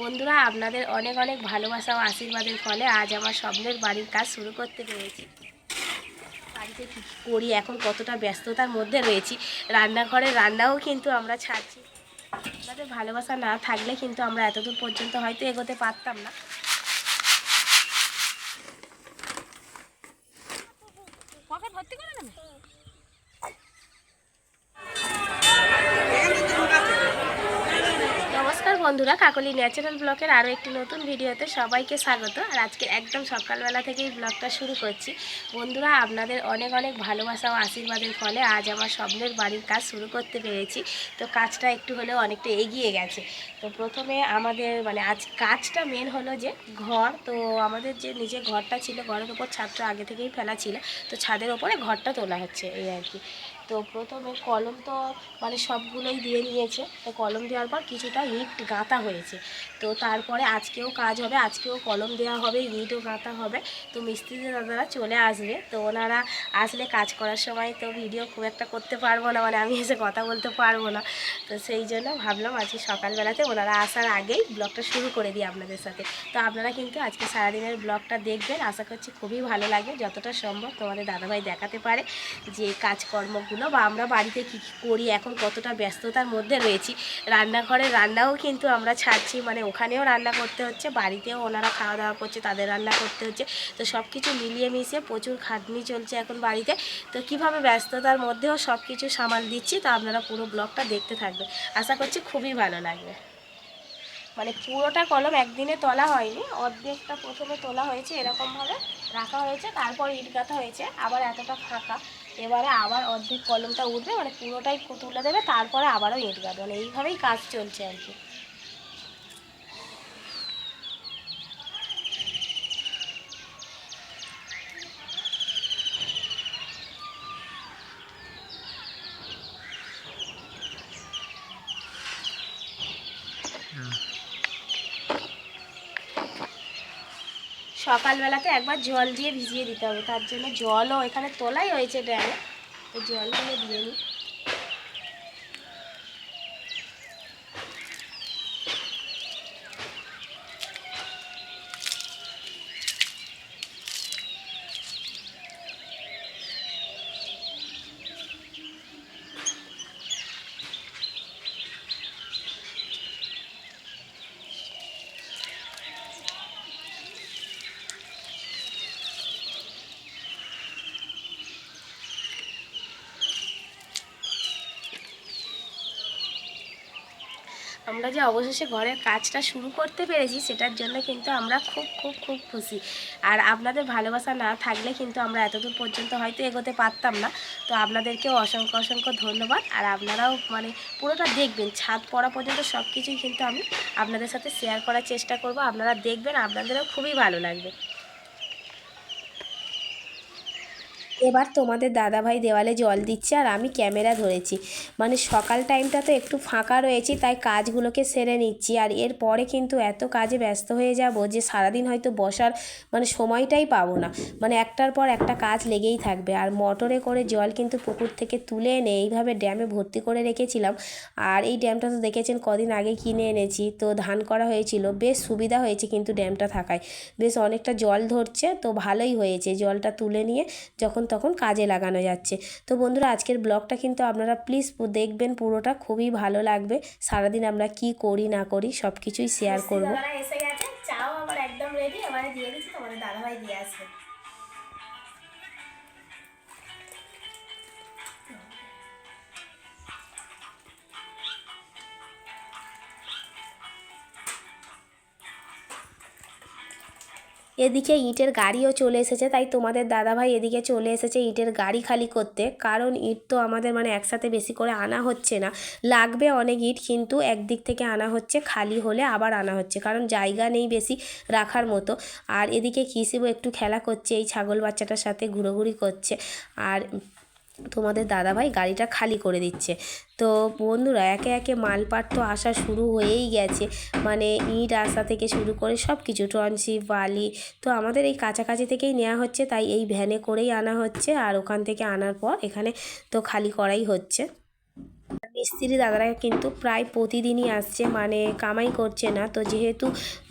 বন্ধুরা, আপনাদের অনেক অনেক ভালোবাসা ও আশীর্বাদের ফলে আজ আমার স্বপ্নের বাড়ির কাজ শুরু করতে পেরেছি। বাড়িতে কী করি, এখন কতটা ব্যস্ততার মধ্যে রয়েছি। রান্নাঘরে রান্নাও কিন্তু আমরা ছাড়ছি। আপনাদের ভালোবাসা না থাকলে কিন্তু আমরা এতদূর পর্যন্ত হয়তো এগোতে পারতাম না পকেট ভর্তি করে নেবে নমস্কার বন্ধুরা, কাকলি ন্যাচারাল ব্লকের আরও একটি নতুন ভিডিওতে সবাইকে স্বাগত। আর আজকে একদম সকালবেলা থেকেই ব্লগটা শুরু করছি। বন্ধুরা, আপনাদের অনেক অনেক ভালোবাসা ও আশীর্বাদের ফলে আজ আমার স্বপ্নের বাড়ির কাজ শুরু করতে পেরেছি। তো কাজটা একটু হলেও অনেকটা এগিয়ে গেছে। তো প্রথমে আমাদের মানে আজ কাজটা মেন হলো যে ঘর। তো আমাদের যে নিজে ঘরটা ছিল, ঘরের ওপর ছাদটা আগে থেকেই ফেলা ছিল। তো ছাদের ওপরে ঘরটা তোলা হচ্ছে, এই আর কি। তো প্রথমে কলম তো মানে সবগুলোই দিয়ে নিয়েছে। তো কলম দেওয়ার পর কিছুটা ইট গাঁথা হয়েছে। তো তারপরে আজকেও কাজ হবে, আজকেও কলম দেওয়া হবে, ইটও গাঁথা হবে। তো মিস্ত্রি দাদারা চলে আসবে। তো ওনারা আসলে কাজ করার সময় তো ভিডিও খুব একটা করতে পারব না মানে আমি এসে কথা বলতে পারব না। তো সেই জন্য ভাবলাম আজকে সকালবেলাতে ওনারা আসার আগেই ব্লগটা শুরু করে দিই আপনাদের সাথে। তো আপনারা কিন্তু আজকে সারাদিনের ব্লগটা দেখবেন, আশা করছি খুবই ভালো লাগবে। যতটা সম্ভব তোমাদের দাদাভাই দেখাতে পারে যে কাজকর্মগুলো বা আমরা বাড়িতে কী কী করি, এখন কতটা ব্যস্ততার মধ্যে রয়েছি। রান্নাঘরে রান্নাও কিন্তু আমরা ছাড়ছি মানে ওখানেও রান্না করতে হচ্ছে, বাড়িতেও ওনারা খাওয়া দাওয়া করছে, তাদের রান্না করতে হচ্ছে। তো সব কিছু মিলিয়ে মিশিয়ে প্রচুর খাটনি চলছে এখন বাড়িতে। তো কীভাবে ব্যস্ততার মধ্যেও সব কিছু সামাল দিচ্ছি, তো আপনারা পুরো ব্লগটা দেখতে থাকবেন। আশা করছি খুবই ভালো লাগবে। মানে পুরোটা কলম একদিনে তোলা হয়নি, অর্ধেকটা প্রথমে তোলা হয়েছে, এরকমভাবে রাখা হয়েছে, তারপর ইট গাঁথা হয়েছে, আবার এতটা ফাঁকা। এবারে আবার অর্ধেক কলমটা উঠবে মানে পুরোটাই তুলে দেবে, তারপরে আবারও ইট মানে এইভাবেই কাজ চলছে আর কি। সকালবেলাতে একবার জল দিয়ে ভিজিয়ে দিতে হবে। তার জন্য জলও এখানে তোলাই হয়েছে ড্যামে। ওই জলগুলো দিয়ে নিই আমরা যে অবশেষে ঘরের কাজটা শুরু করতে পেরেছি, সেটার জন্য কিন্তু আমরা খুব খুব খুব খুশি। আর আপনাদের ভালোবাসা না থাকলে কিন্তু আমরা এতদূর পর্যন্ত হয়তো এগোতে পারতাম না। তো আপনাদেরকেও অসংখ্য অসংখ্য ধন্যবাদ। আর আপনারাও মানে পুরোটা দেখবেন, ছাদ পড়া পর্যন্ত সব কিছুই কিন্তু আমি আপনাদের সাথে শেয়ার করার চেষ্টা করব। আপনারা দেখবেন, আপনাদেরও খুবই ভালো লাগবে। এবার তোমাদের দাদাভাই দেওয়ালে জল দিচ্ছে আর আমি ক্যামেরা ধরেছি। মানে সকাল টাইমটা তো একটু ফাঁকা রয়েছি, তাই কাজগুলোকে সেরে নিচ্ছি। আর এরপরে কিন্তু এত কাজে ব্যস্ত হয়ে যাব যে সারাদিন হয়তো বসার মানে সময়টাই পাবো না। মানে একটার পর একটা কাজ লেগেই থাকবে। আর মোটরে করে জল কিন্তু পুকুর থেকে তুলে এনে এইভাবে ড্যামে ভর্তি করে রেখেছিলাম। আর এই ড্যামটা তো দেখেছেন কদিন আগে কিনে এনেছি। তো ধান করা হয়েছিল, বেশ সুবিধা হয়েছে কিন্তু ড্যামটা থাকায়। বেশ অনেকটা জল ধরছে, তো ভালোই হয়েছে। জলটা তুলে নিয়ে যখন তখন কাজে লাগানো যাচ্ছে। তো বন্ধুরা আজকের ব্লগটা কিন্তু আপনারা প্লিজ দেখবেন পুরোটা খুবই ভালো লাগবে। সারাদিন আমরা কি করি না করি সব কিছুই শেয়ার করব। এসে গেছে চাও আমার একদম রেডি আমার দিয়ে দিচ্ছি তোমাদের দাদাভাই দিয়ে আসবে। এদিকে ইটের গাড়িও চলে এসেছে, তাই তোমাদের দাদাভাই এদিকে চলে এসেছে ইটের গাড়ি খালি করতে। কারণ ইট তো আমাদের মানে একসাথে বেশি করে আনা হচ্ছে না। লাগবে অনেক ইট, কিন্তু একদিক থেকে আনা হচ্ছে, খালি হলে আবার আনা হচ্ছে। কারণ জায়গা নেই বেশি রাখার মতো। আর এদিকে কিসিবো একটু খেলা করছে, এই ছাগল বাচ্চাটার সাথে ঘুরোঘুরি করছে। আর তোমাদের দাদাভাই গাড়িটা খালি করে দিচ্ছে। তো বন্ধুরা, একে একে মালপাট তো আসা শুরু হয়েই গেছে। মানে ইট আসা থেকে শুরু করে সব কিছু টনসি, বালি, তো আমাদের এই কাছাকাছি থেকেই নেওয়া হচ্ছে, তাই এই ভ্যানে করেই আনা হচ্ছে। আর ওখান থেকে আনার পর এখানে তো খালি করাই হচ্ছে। মিস্ত্রি দাদারা কিন্তু প্রায় প্রতিদিনই আসছে মানে কামাই করছে না। তো যেহেতু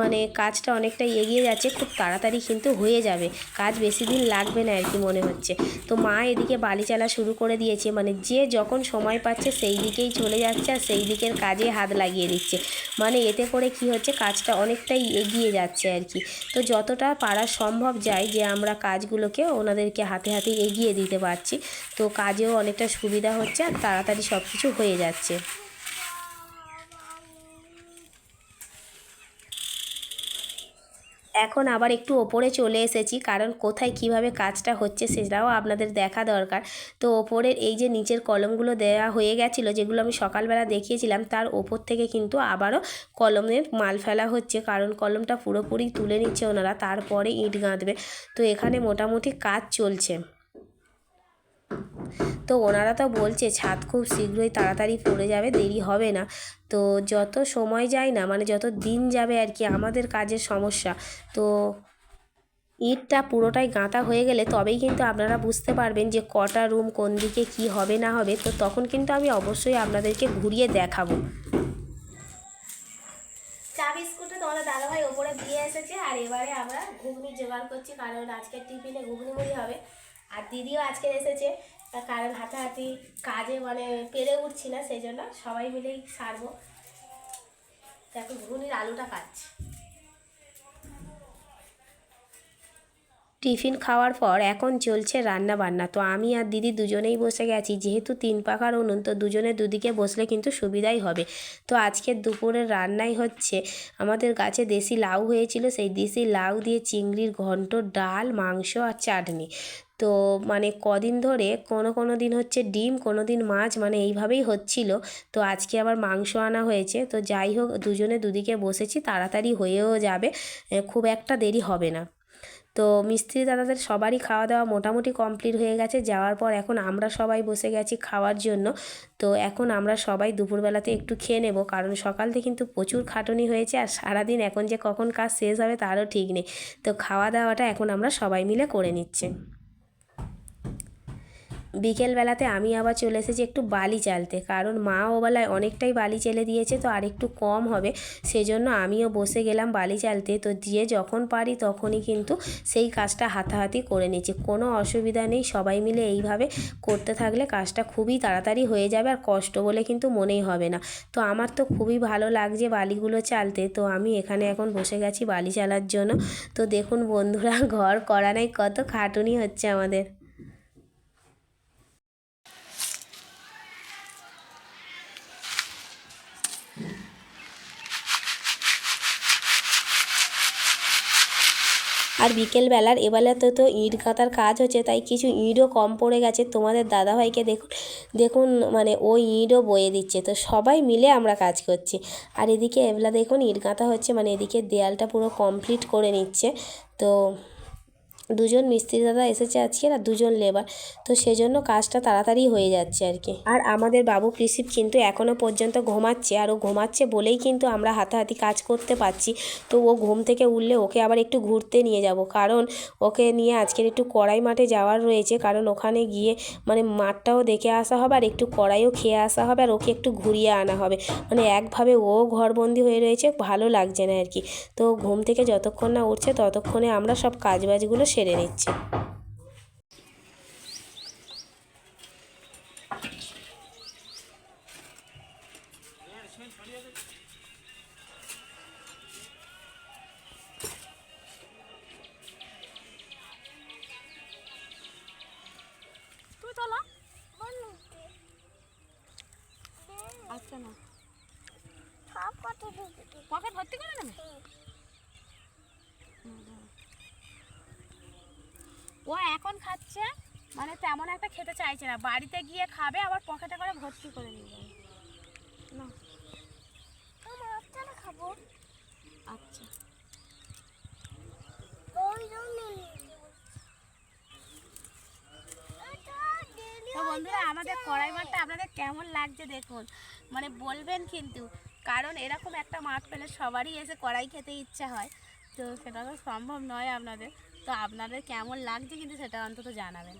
মানে কাজটা অনেকটা এগিয়ে যাচ্ছে, খুব তাড়াতাড়ি কিন্তু হয়ে যাবে। কাজ বেশি দিন লাগবে না আর কি মনে হচ্ছে। তো মা এদিকে বালি চালা শুরু করে দিয়েছে মানে যে যখন সময় পাচ্ছে সেই দিকেই চলে যাচ্ছে আর সেই দিকের কাজে হাত লাগিয়ে দিচ্ছে। মানে এতে করে কি হচ্ছে, কাজটা অনেকটাই এগিয়ে যাচ্ছে আর কি তো যতটা পারা সম্ভব যায় যে আমরা কাজগুলোকে ওনাদেরকে হাতে হাতে এগিয়ে দিতে পারছি। তো কাজেও অনেকটা সুবিধা হচ্ছে আর তাড়াতাড়ি সব কিছু হয়ে যাচ্ছে। এখন আবার একটু ওপরে চলে এসেছি, কারণ কোথায় কীভাবে কাজটা হচ্ছে সেটাও আপনাদের দেখা দরকার। তো ওপরের এই যে নিচের কলমগুলো দেওয়া হয়ে গেছিল, যেগুলো আমি সকালবেলা দেখিয়েছিলাম, তার ওপর থেকে কিন্তু আবারও কলমের মাল ফেলা হচ্ছে, কারণ কলমটা পুরোপুরি তুলে নিচ্ছে ওনারা, তারপরে ইট গাঁথবে। তো এখানে মোটামুটি কাজ চলছে। তো ওনারা তো বলছে, ছাদ খুব শীঘ্রই তাড়াতাড়ি পড়ে যাবে, দেরি হবে না। তো যত সময় যায় না মানে যত দিন যাবে আর কি, আমাদের কাজের সমস্যা। তো ইটটা পুরোটাই গাঁথা হয়ে গেলে তবেই কিন্তু আপনারা বুঝতে পারবেন যে কটা রুম কোন দিকে কি হবে না হবে। তো তখন কিন্তু আমি অবশ্যই আপনাদেরকে ঘুরিয়ে দেখাবো। চা বিস্কুটটা তোমাদের দাদাভাই ওপরে দিয়ে এসেছে, আর এবারে আমরা ঘুগনি জোগাড় করছি, কারণ আজকের টিফিনে ঘুগনি মুড়ি হবে। আর দিদিও আজকে এসেছে কারণ হাতাহাতি কাজে মানে পেরে উঠছি না, সেই জন্য সবাই মিলেই সারবো। এখন ঘুগনির আলুটা কাটছি। টিফিন খাওয়ার পর এখন চলছে রান্না বান্না তো আমি আর দিদি দুজনেই বসে গেছি, যেহেতু তিন পাখার উনুন, তো দুজনে দুদিকে বসলে কিন্তু সুবিধাই হবে। তো আজকের দুপুরের রান্নাই হচ্ছে, আমাদের গাছে দেশি লাউ হয়েছিল, সেই দেশি লাউ দিয়ে চিংড়ির ঘন্ট, ডাল, মাংস আর চাটনি। তো মানে কদিন ধরে কোনো কোনো দিন হচ্ছে ডিম, কোনো দিন মাছ মানে এইভাবেই হচ্ছিল। তো আজকে আবার মাংস আনা হয়েছে। তো যাই হোক, দুজনে দুদিকে বসেছি, তাড়াতাড়ি হয়েও যাবে। খুব একটা দেরি হবে না। তো মিস্ত্রি দাদাদের সবারই খাওয়া দাওয়া মোটামুটি কমপ্লিট হয়ে গেছে। যাওয়ার পর এখন আমরা সবাই বসে গেছি খাওয়ার জন্য। তো এখন আমরা সবাই দুপুরবেলাতে একটু খেয়ে নেব, কারণ সকাল থেকে কিন্তু প্রচুর খাটুনি হয়েছে আর সারাদিন এখন যে কখন কাজ শেষ হবে তারও ঠিক নেই। তো খাওয়া দাওয়াটা এখন আমরা সবাই মিলে করে নিচ্ছি। বিকেলবেলাতে আমি আবার চলে এসেছি একটু বালি চালতে। কারণ মা ওবেলায় অনেকটাই বালি চেলে দিয়েছে, তো আর একটু কম হবে। সেজন্য আমিও বসে গেলাম বালি চালতে। তো দিয়ে যখন পারি তখনই কিন্তু সেই কাজটা হাতাহাতি করে নিচ্ছি। কোনো অসুবিধা নেই, সবাই মিলে এইভাবে করতে থাকলে কাজটা খুবই তাড়াতাড়ি হয়ে যাবে আর কষ্ট বলে কিন্তু মনেই হবে না। তো আমার তো খুবই ভালো লাগছে বালিগুলো চালতে। তো আমি এখানে এখন বসে গেছি বালি চালার জন্য। তো দেখুন বন্ধুরা, ঘর করা নাই, কত খাটুনি হচ্ছে আমাদের। আর বিকেলবেলার এবেলাতে তো ইট গাঁথার কাজ হচ্ছে, তাই কিছু ইঁটও কম পড়ে গেছে। তোমাদের দাদাভাইকে দেখুন দেখুন মানে ওই ইঁটও বয়ে দিচ্ছে। তো সবাই মিলে আমরা কাজ করছি। আর এদিকে এবেলা দেখুন ইট গাঁথা হচ্ছে মানে এদিকে দেয়ালটা পুরো কমপ্লিট করে নিচ্ছে। তো দুজন মিস্ত্রি দাদা এসেছে আজকে আর দুজন লেবার। তো সেজন্য কাজটা তাড়াতাড়ি হয়ে যাচ্ছে আর কি। আর আমাদের বাবু কৃষিপ কিন্তু এখনও পর্যন্ত ঘুমাচ্ছে আর ও ঘুমাচ্ছে বলেই কিন্তু আমরা হাতাহাতি কাজ করতে পারছি। তো ও ঘুম থেকে উঠলে ওকে আবার একটু ঘুরতে নিয়ে যাব। কারণ ওকে নিয়ে আজকের একটু কড়াই মাঠে যাওয়ার রয়েছে। কারণ ওখানে গিয়ে মানে মাঠটাও দেখে আসা হবে আর একটু কড়াইও খেয়ে আসা হবে আর ওকে একটু ঘুরিয়ে আনা হবে। মানে একভাবে ও ঘরবন্দি হয়ে রয়েছে, ভালো লাগছে না আর কি। তো ঘুম থেকে যতক্ষণ না উঠছে ততক্ষণে আমরা সব কাজবাজগুলো সেরে নিচ্ছি তুই আচ্ছা না। পকেট ভর্তি করে নেবে ও এখন খাচ্ছে। মানে তেমন একটা খেতে চাইছে না। বাড়িতে গিয়ে খাবে আবার পকেটে করে ভর্তি করে নিয়ে না। খাব। আচ্ছা। তো বন্ধুরা আমাদের কড়াই মাঠটা আপনাদের কেমন লাগছে দেখুন। মানে বলবেন কিন্তু কারণ এরকম একটা মাঠ পেলে সবারই এসে কড়াই খেতে ইচ্ছা হয়। তো সেটা তো সম্ভব নয় আপনাদের। তো আপনাদের কেমন লাগছে কিন্তু সেটা অন্তত জানাবেন।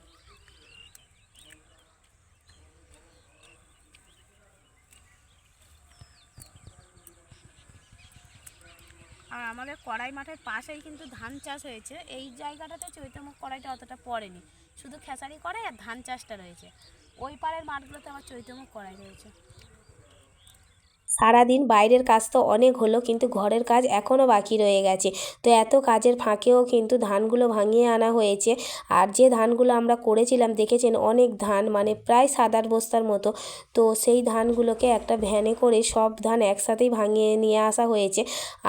আর আমাদের কড়াই মাঠের পাশেই কিন্তু ধান চাষ হয়েছে। এই জায়গাটাতে চৈত্র কড়াইটা অতটা পড়েনি। শুধু খেসারি করে আর ধান চাষটা রয়েছে। ওই পাড়ের মাঠগুলোতে আমার চৈত্র কড়াই রয়েছে। সারাদিন বাইরের কাজ তো অনেক হলো, কিন্তু ঘরের কাজ এখনও বাকি রয়ে গেছে। তো এত কাজের ফাঁকেও কিন্তু ধানগুলো ভাঙিয়ে আনা হয়েছে। আর যে ধানগুলো আমরা করেছিলাম, দেখেছেন অনেক ধান মানে প্রায় আট বস্তার মতো। তো সেই ধানগুলোকে একটা ভ্যানে করে সব ধান একসাথেই ভাঙিয়ে নিয়ে আসা হয়েছে।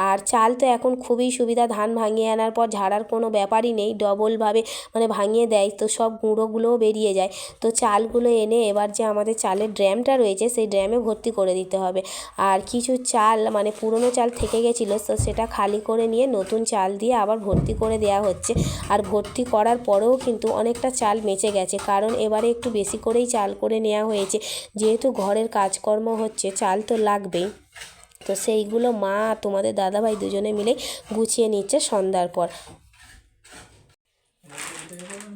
আর চাল তো এখন খুবই সুবিধা, ধান ভাঙিয়ে আনার পর ঝাড়ার কোনো ব্যাপারই নেই, ডবলভাবে মানে ভাঙিয়ে দেয়। তো সব গুঁড়োগুলোও বেরিয়ে যায়। তো চালগুলো এনে এবার যে আমাদের চালের ড্র্যামটা রয়েছে, সেই ড্র্যামে ভর্তি করে দিতে হবে। আর কিছু চাল মানে পুরনো চাল থেকে গেছিল, তো সেটা খালি করে নিয়ে নতুন চাল দিয়ে আবার ভর্তি করে দেওয়া হচ্ছে। আর ভর্তি করার পরেও কিন্তু অনেকটা চাল বেঁচে গেছে, কারণ এবারে একটু বেশি করেই চাল করে নেওয়া হয়েছে। যেহেতু ঘরের কাজকর্ম হচ্ছে, চাল তো লাগবেই। তো সেইগুলো মা তোমাদের দাদাভাই দুজনে মিলে গুছিয়ে নিচ্ছে সন্ধ্যার পর।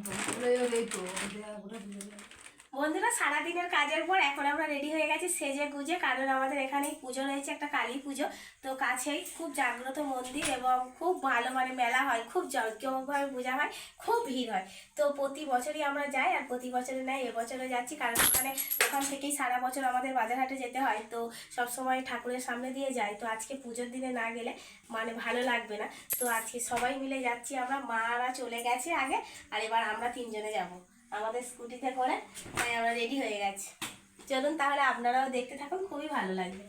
বন্ধুরা সারাদিনের কাজের পর এখন আমরা রেডি হয়ে গেছি সেজে গুজে, কারণ আমাদের এখানে পুজো রয়েছে একটা কালী পুজো। তো কাছেই খুব জাগ্রত মন্দির এবং খুব ভালো মানে মেলা হয়, খুব জমকভাবে পূজা হয়, খুব ভিড় হয়। তো প্রতি বছরই আমরা যাই আর প্রতি বছরে নেয় এবছরও যাচ্ছি, কারণ ওখানে ওখান থেকেই সারা বছর আমাদের বাজারহাটে যেতে হয়। তো সব সময় ঠাকুরের সামনে দিয়ে যাই। তো আজকে পুজোর দিনে না গেলে মানে ভালো লাগবে না। তো আজকে সবাই মিলে যাচ্ছি আমরা, মারা চলে গেছে আগে, আর এবার আমরা তিনজনে যাব। আমাদের স্কুটিতে করে তাই আমরা রেডি হয়ে গেছি। চলুন তাহলে আপনারাও দেখতে থাকুন খুবই ভালো লাগবে।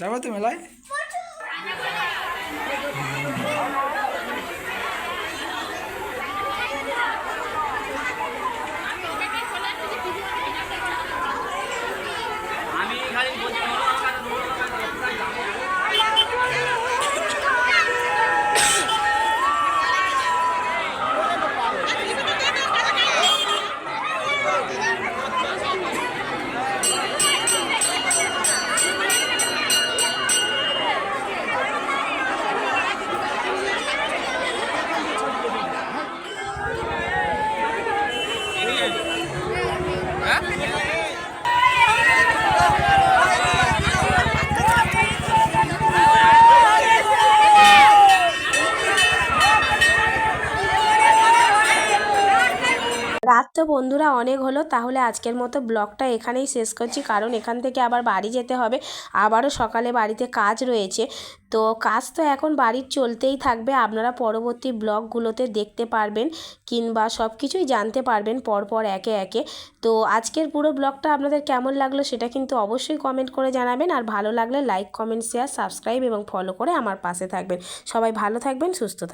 যাব তো মেলায় অনেক হলো, তাহলে আজকের মতো ব্লগটা এখানেই শেষ করছি। কারণ এখান থেকে আবার বাড়ি যেতে হবে। আবারও সকালে বাড়িতে কাজ রয়েছে। তো কাজ তো এখন বাড়ির চলতেই থাকবে। আপনারা পরবর্তী ব্লগগুলোতে দেখতে পারবেন কিংবা সব কিছুই জানতে পারবেন পরপর একে একে। তো আজকের পুরো ব্লগটা আপনাদের কেমন লাগল সেটা কিন্তু অবশ্যই কমেন্ট করে জানাবেন। আর ভালো লাগলে লাইক, কমেন্ট, শেয়ার, সাবস্ক্রাইব এবং ফলো করে আমার পাশে থাকবেন। সবাই ভালো থাকবেন, সুস্থ থাকবেন।